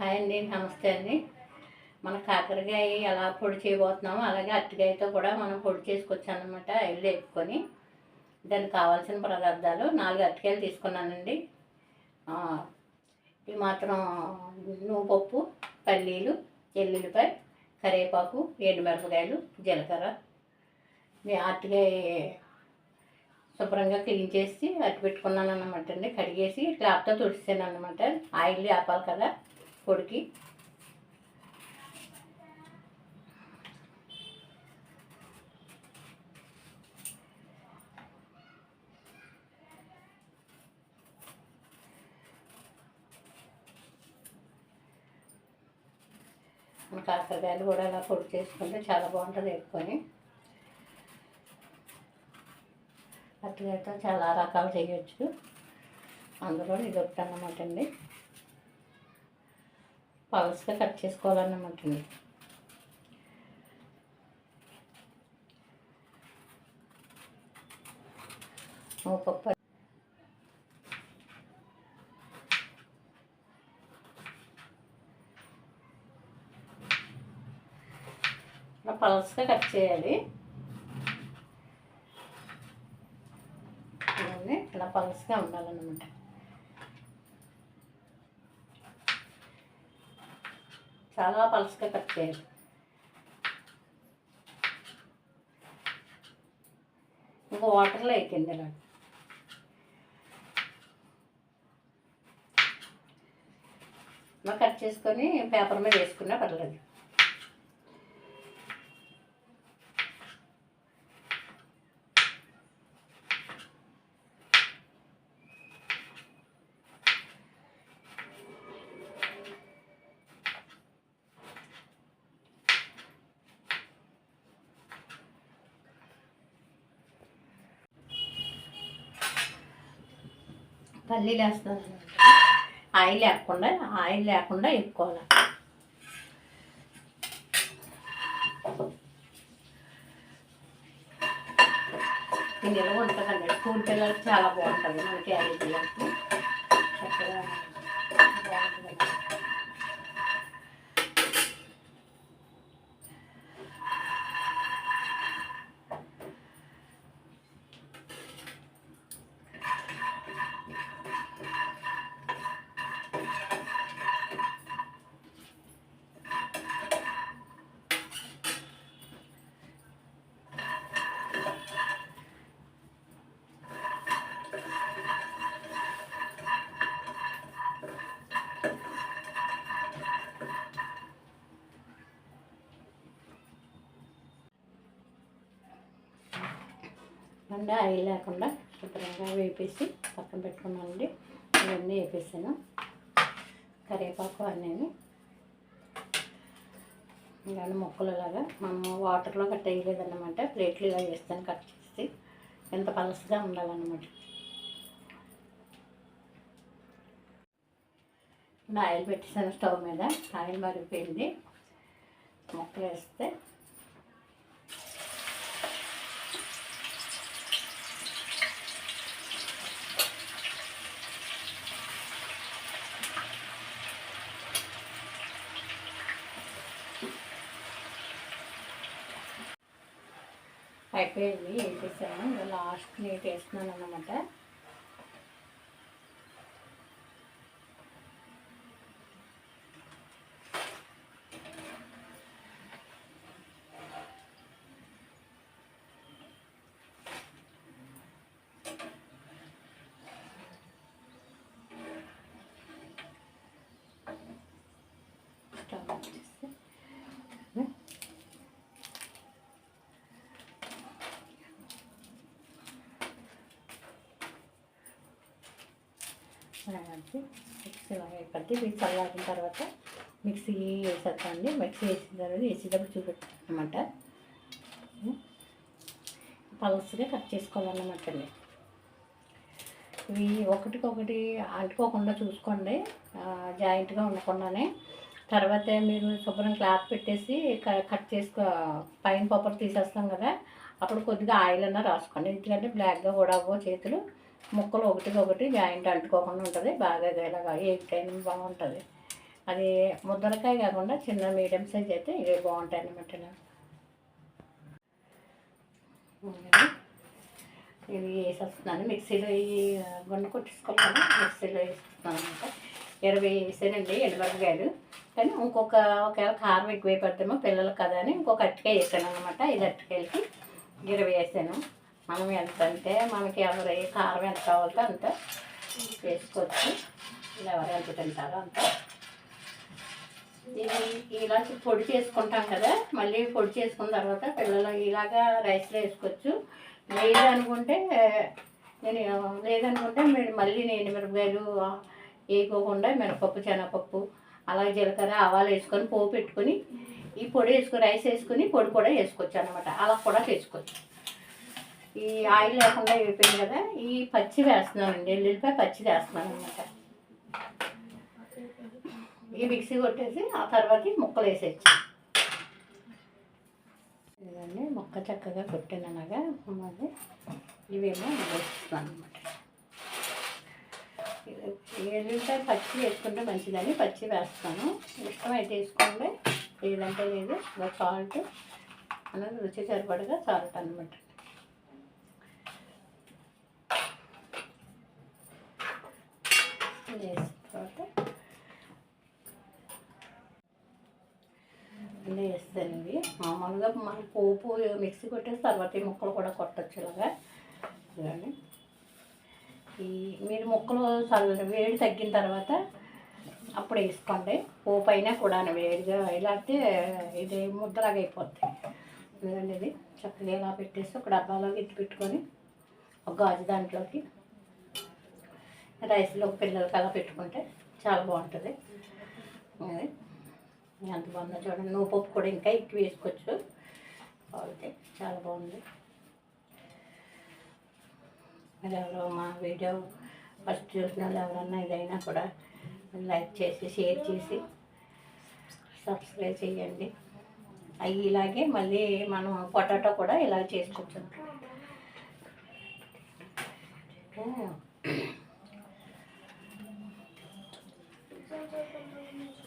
Hi అండి నమస్తే అండి. మన కాకరకాయ ఎలా పొడి చేయబోతున్నామో అలాగే అరటికాయతో కూడా మనం పొడి చేసుకొచ్చాను అనమాట ఆయిల్ వేపుకొని దానికి కావాల్సిన పదార్థాలు నాలుగు అరటికాయలు తీసుకున్నానండి. ఆ, మాత్రం నువ్వుపప్పు పల్లీలు ఎల్లుల్లిపాయ కరివేపాకు ఎండుమిరపకాయలు జీలకర్ర. మీ అరటికాయ శుభ్రంగా క్లీన్ చేసి అట్టు పెట్టుకున్నాను అనమాట అండి. కడిగేసి క్లాప్తో తుడిచాను అనమాట ఆయిల్ ఆపాలి కదా. పొడికి కాకరకాయలు కూడా ఇలా పొడి చేసుకుంటే చాలా బాగుంటుంది వేసుకొని అట్లయితే చాలా రకాలు చేయొచ్చు. అందులో ఇది ఒకటి అన్నమాట అండి. పల్స్గా కట్ చేసుకోవాలన్నమాట అండి. పప్పు ఇలా పల్స్గా కట్ చేయాలి. ఇలా పల్స్గా ఉండాలన్నమాట. చాలా పలసగా కట్ చేయాలి. ఇంకా వాటర్లో అయిపోయింది ఇలా ఇలా కట్ చేసుకొని పేపర్ మీద వేసుకున్నా పర్లేదు. పల్లీలు వేస్తాను ఆయిల్ లేకుండా ఆయిల్ లేకుండా ఎక్కుకోవాలి ఇది నిల్వ ఉంటుందండి. స్కూల్ పిల్లలకి చాలా బాగుంటుంది. మన క్యారీ పిల్లలకి చక్కగా బాగుంటుంది. అంటే ఆయిల్ లేకుండా శుభ్రంగా వేపేసి పక్కన పెట్టుకున్నానండి. ఇవన్నీ వేపేసాను. కరివేపాకు అన్నీ ఇలా ముక్కలు ఇలాగా మనము వాటర్లో కట్ వేయలేదన్నమాట ప్లేట్లు ఇలా వేస్తాను కట్ చేసి. ఎంత పలసగా ఉండాలన్నమాట. ఆయిల్ పెట్టేసాను స్టవ్ మీద. ఆయిల్ మరిగిపోయింది ముక్కలు వేస్తే అయిపోయింది వేసేసాను. లాస్ట్ నీట్ వేస్తున్నాను అన్నమాట అలాంటి మిక్సీ పట్టి మీకు చల్లారిన తర్వాత మిక్సీ వేసేస్తామండి మిక్సీ వేసిన తర్వాత వేసేటప్పుడు చూపెట్టమాట పలసగా కట్ చేసుకోవాలన్నమాట అండి. ఇవి ఒకటికొకటి అంటుకోకుండా చూసుకోండి. జాయింట్గా ఉండకుండానే. తర్వాత మీరు శుభ్రం క్లాత్ పెట్టేసి క- కట్ చేసుకో పైన పప్పర్ తీసేస్తాం కదా. అప్పుడు కొద్దిగా ఆయిల్ అన్న రాసుకోండి. ఎందుకంటే బ్లాక్గా కూడా అవ్వో చేతులు. ముక్కలు ఒకటికి ఒకటి జాయింట్ అంటుకోకుండా ఉంటుంది బాగా ఇలాగా ఎయిట్ అయిన బాగుంటుంది. అది ముద్దలకాయ కాకుండా చిన్న మీడియం సైజ్ అయితే ఇవి బాగుంటాయి అన్నమాట ఇవి వేసేస్తున్నాను. మిక్సీలో ఈ గుండ కొట్టించుకోవాలి మిక్సీలో వేసేస్తున్నాను అనమాట ఇరవై వేసానండి ఎండుమిరపకాయలు. కానీ ఇంకొక ఒకవేళ కారం ఎక్కువైపోద్దేమో పిల్లలు కదా అని ఇంకొక అట్టికాయ వేసాను అనమాట ఐదు అట్టికాయలకి ఇరవై వేసాను. మనం ఎంత అంటే మనకి ఎవరి కారం ఎంత కావాలో అంత వేసుకోవచ్చు. ఎవరు ఎంత తింటారో అంత. ఇది ఇలా పొడి చేసుకుంటాం కదా మళ్ళీ పొడి చేసుకున్న తర్వాత పిల్లలు ఇలాగా రైస్లో వేసుకోవచ్చు. లేదనుకుంటే నేను లేదనుకుంటే మీరు మళ్ళీ నేను మిరపకాయలు వేయకోకుండా మినపప్పు శనగపప్పు అలాగే జీలకర్ర ఆవాలు వేసుకొని పోపు పెట్టుకొని ఈ పొడి వేసుకొని రైస్ వేసుకొని పొడి కూడా వేసుకోవచ్చు అనమాట అలా కూడా చేసుకోవచ్చు. ఈ ఆయిల్ లేకుండా అయిపోయింది కదా ఈ పచ్చి వేస్తున్నామండి ఎల్లుల్లిపాయ పచ్చి వేస్తున్నాను అనమాట ఈ మిక్సీ కొట్టేసి ఆ తర్వాత ముక్కలు వేసేయచ్చు. ఇదండి మొక్క చక్కగా కొట్టాను అలాగా మళ్ళీ ఇవేమో వేస్తున్నాను అనమాట ఎల్లుల్లిపాయ పచ్చి వేసుకుంటే మంచిదని పచ్చి వేస్తాను. ఇష్టమైతే వేసుకోండి లేదంటే లేదు సాల్ట్ అనేది రుచి సరిపడగా సాల్ట్ అనమాట వేసిన తర్వాత అన్నీ వేస్తాను మామూలుగా మన పోపు మిక్సీ కొట్టేసి తర్వాత ఈ ముక్కలు కూడా కొట్టచ్చు ఇలాగా. ఈ మీరు ముక్కలు చల్ల వేడి తగ్గిన తర్వాత అప్పుడు వేసుకోండి. పోపు అయినా కూడా వేడిగా ఇలా ఇది ముద్దలాగా అయిపోద్ది. ఇదండి ఇది చక్కగా ఇలా పెట్టేసి ఒక డబ్బాలో ఎత్తి పెట్టుకొని ఒక గాజు దాంట్లోకి రైస్లో పిల్లలకి అలా పెట్టుకుంటే చాలా బాగుంటుంది. అది ఎంత బాగుందో చూడండి. నువ్వు పప్పు కూడా ఇంకా ఎక్కువ వేసుకోవచ్చు. బాగుంది చాలా బాగుంది. మరి ఎవరో మా వీడియో ఫస్ట్ చూసిన వాళ్ళు ఎవరన్నా ఇదైనా కూడా లైక్ చేసి షేర్ చేసి సబ్స్క్రైబ్ చేయండి. అవి ఇలాగే మళ్ళీ మనం పొటాటో కూడా ఇలా చేసుకోవచ్చు.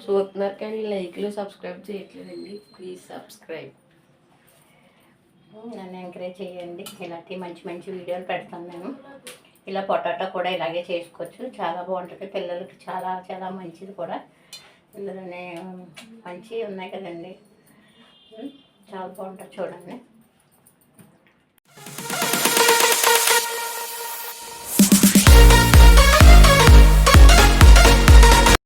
చూస్తున్నారు కానీ లైక్లు సబ్స్క్రైబ్ చేయట్లేదండి. Please subscribe. నన్ను ఎంకరేజ్ చేయండి. ఇలాంటి మంచి మంచి వీడియోలు పెడతాను నేను ఇలా పొటాటో కూడా ఇలాగే చేసుకోవచ్చు. చాలా బాగుంటుంది. పిల్లలకి చాలా చాలా మంచిది కూడా. ఇందులోనే మంచి ఉన్నాయి కదండి. చాలా బాగుంటుంది చూడండి.